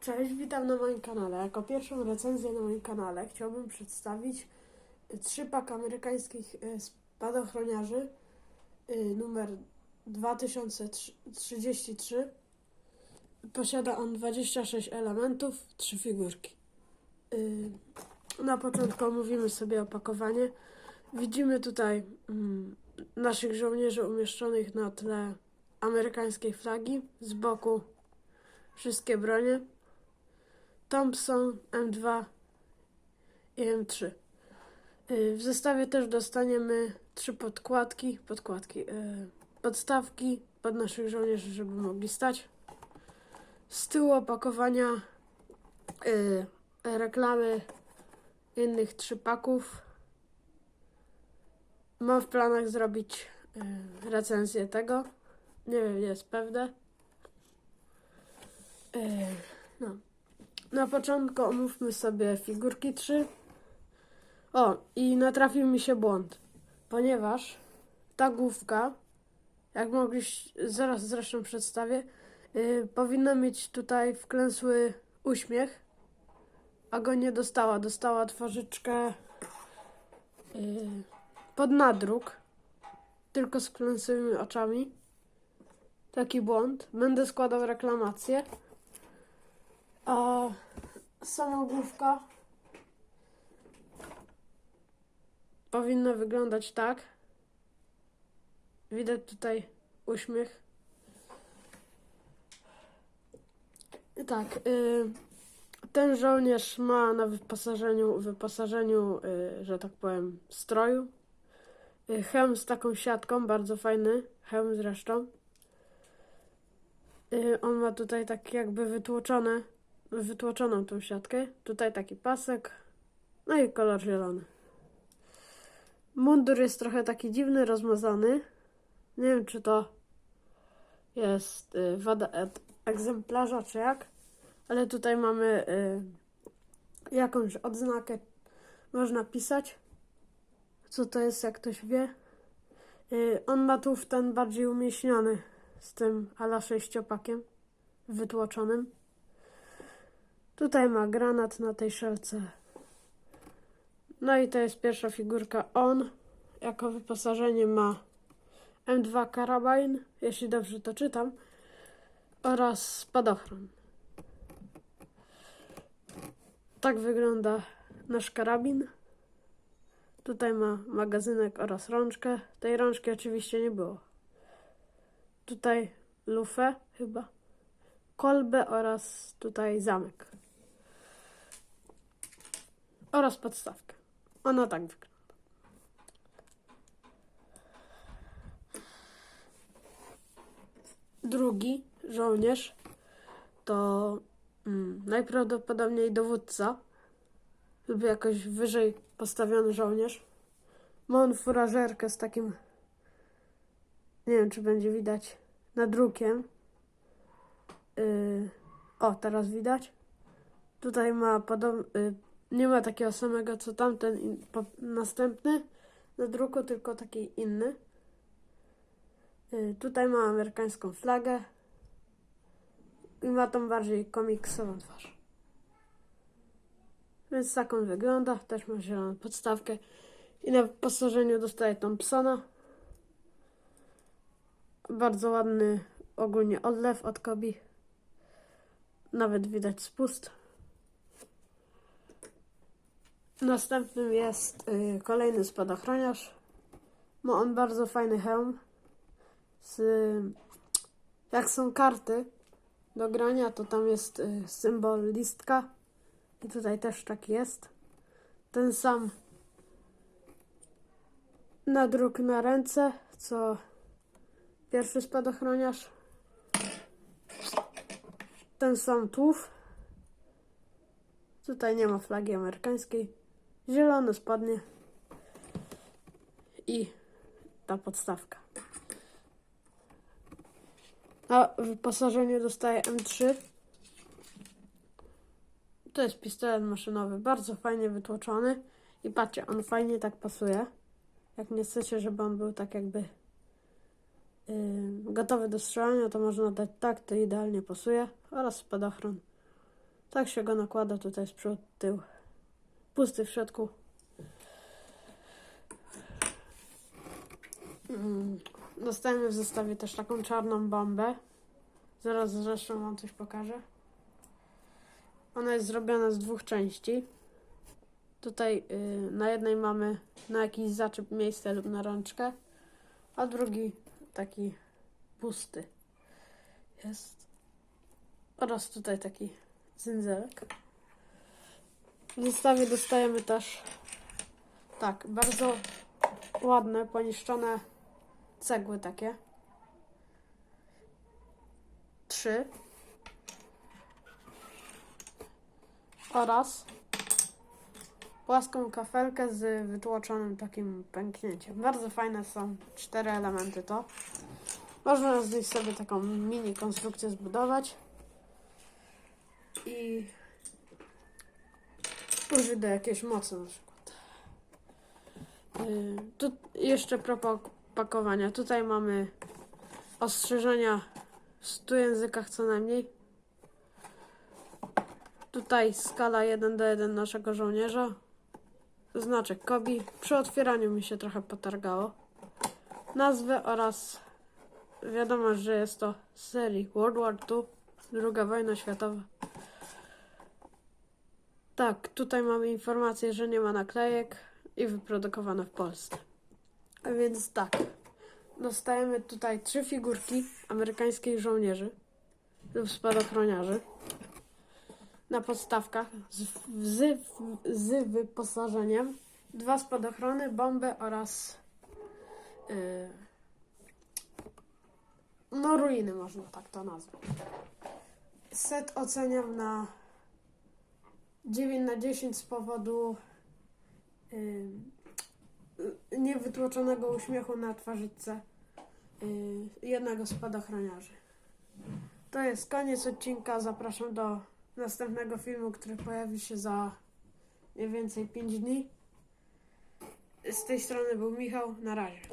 Cześć, witam na moim kanale. Jako pierwszą recenzję na moim kanale chciałbym przedstawić y, trzy pak amerykańskich y, spadochroniarzy y, numer 2033. Posiada on 26 elementów, trzy figurki. Na początku omówimy sobie opakowanie. Widzimy tutaj mm, naszych żołnierzy umieszczonych na tle amerykańskiej flagi. Z boku wszystkie bronie. Thompson, M2 i M3. Y, W zestawie też dostaniemy trzy podkładki, podkładki, y, podstawki pod naszych żołnierzy, żeby mogli stać. Z tyłu opakowania y, reklamy innych trzypaków. Mam w planach zrobić y, recenzję tego. Nie wiem, jest pewne. No. Na początku omówmy sobie figurki 3. O, i natrafił mi się błąd, ponieważ ta główka, jak mogliście, zaraz zresztą przedstawię, yy, powinna mieć tutaj wklęsły uśmiech, a go nie dostała. Dostała twarzyczkę yy, pod nadruk, tylko z wklęsłymi oczami. Taki błąd. Będę składał reklamację. A sama główka powinna wyglądać tak. Widać tutaj uśmiech. Tak, y, ten żołnierz ma na wyposażeniu, wyposażeniu, y, że tak powiem, stroju. Y, hełm z taką siatką, bardzo fajny, hełm zresztą. On ma tutaj tak jakby wytłoczone, wytłoczoną tą siatkę. Tutaj taki pasek, no i kolor zielony. Mundur jest trochę taki dziwny, rozmazany. Nie wiem, czy to jest y, wada et- egzemplarza, czy jak. Ale tutaj mamy y, jakąś odznakę, można pisać. Co to jest, jak ktoś wie. Y, on ma tu w ten bardziej umieśniony z tym ala sześciopakiem wytłoczonym. Tutaj ma granat na tej szelce. No i to jest pierwsza figurka. On jako wyposażenie ma M2 karabin, jeśli dobrze to czytam, oraz spadochron. Tak wygląda nasz karabin. Tutaj ma magazynek oraz rączkę. Tej rączki oczywiście nie było. Tutaj lufę chyba, kolbę oraz tutaj zamek. Oraz podstawkę. Ona tak wygląda. Drugi żołnierz to mm, najprawdopodobniej dowódca lub jakoś wyżej postawiony żołnierz. Ma on furażerkę z takim nie wiem, czy będzie widać nadrukiem. Yy, o, teraz widać. Tutaj ma podobny. Yy, nie ma takiego samego co tamten in, po, następny nadruku, tylko taki inny. Yy, tutaj ma amerykańską flagę i ma tą bardziej komiksową twarz. Więc tak on wygląda. Też ma zieloną podstawkę. I na wyposażeniu dostaje Thompsona. Bardzo ładny ogólnie odlew od Kobi. Nawet widać spust. Następnym jest y, kolejny spadochroniarz. Ma on bardzo fajny hełm. Z, jak są karty do grania, to tam jest y, symbol listka. I tutaj też tak jest. Ten sam nadruk na ręce, co Pierwszy spadochroniarz. Ten sam tułów. Tutaj nie ma flagi amerykańskiej. Zielone spodnie. I ta podstawka. A wyposażenie dostaje M3. To jest pistolet maszynowy, bardzo fajnie wytłoczony. I patrzcie, on fajnie tak pasuje. Jak nie chcecie, żeby on był tak jakby yy, gotowy do strzelania, to można dać tak, to idealnie pasuje. Oraz spadochron. Tak się go nakłada tutaj z przód, tył. Pusty w środku. Mm, Dostajemy w zestawie też taką czarną bombę. Zaraz zresztą wam coś pokażę. Ona jest zrobiona z dwóch części. Tutaj y, na jednej mamy na jakiś zaczep miejsce lub na rączkę, a drugi taki pusty jest. Oraz tutaj taki cyndzelek. W zestawie dostajemy też tak, bardzo ładne, poniszczone cegły takie. Trzy. Oraz płaską kafelkę z wytłoczonym takim pęknięciem. Bardzo fajne są cztery elementy to. Można z nich sobie taką mini konstrukcję zbudować i użyć do jakiejś mocy na przykład. Yy, tu jeszcze propos pakowania. Tutaj mamy ostrzeżenia w 100 językach co najmniej. Tutaj skala 1 do 1 naszego żołnierza. Znaczek Kobi. Przy otwieraniu mi się trochę potargało. Nazwę oraz wiadomość, że jest to serii World War II, II wojna światowa. Tak, tutaj mamy informację, że nie ma naklejek i wyprodukowane w Polsce. A więc tak, dostajemy tutaj trzy figurki amerykańskich żołnierzy lub spadochroniarzy na podstawkach z, z, z wyposażeniem, dwa spadochrony, bombę oraz yy, no ruiny można tak to nazwać. Set oceniam na 9 na 10 z powodu niewytłoczonego uśmiechu na twarzyczce yy, jednego z spadochroniarzy. To jest koniec odcinka. Zapraszam do następnego filmu, który pojawi się za mniej więcej 5 dni. Z tej strony był Michał. Na razie.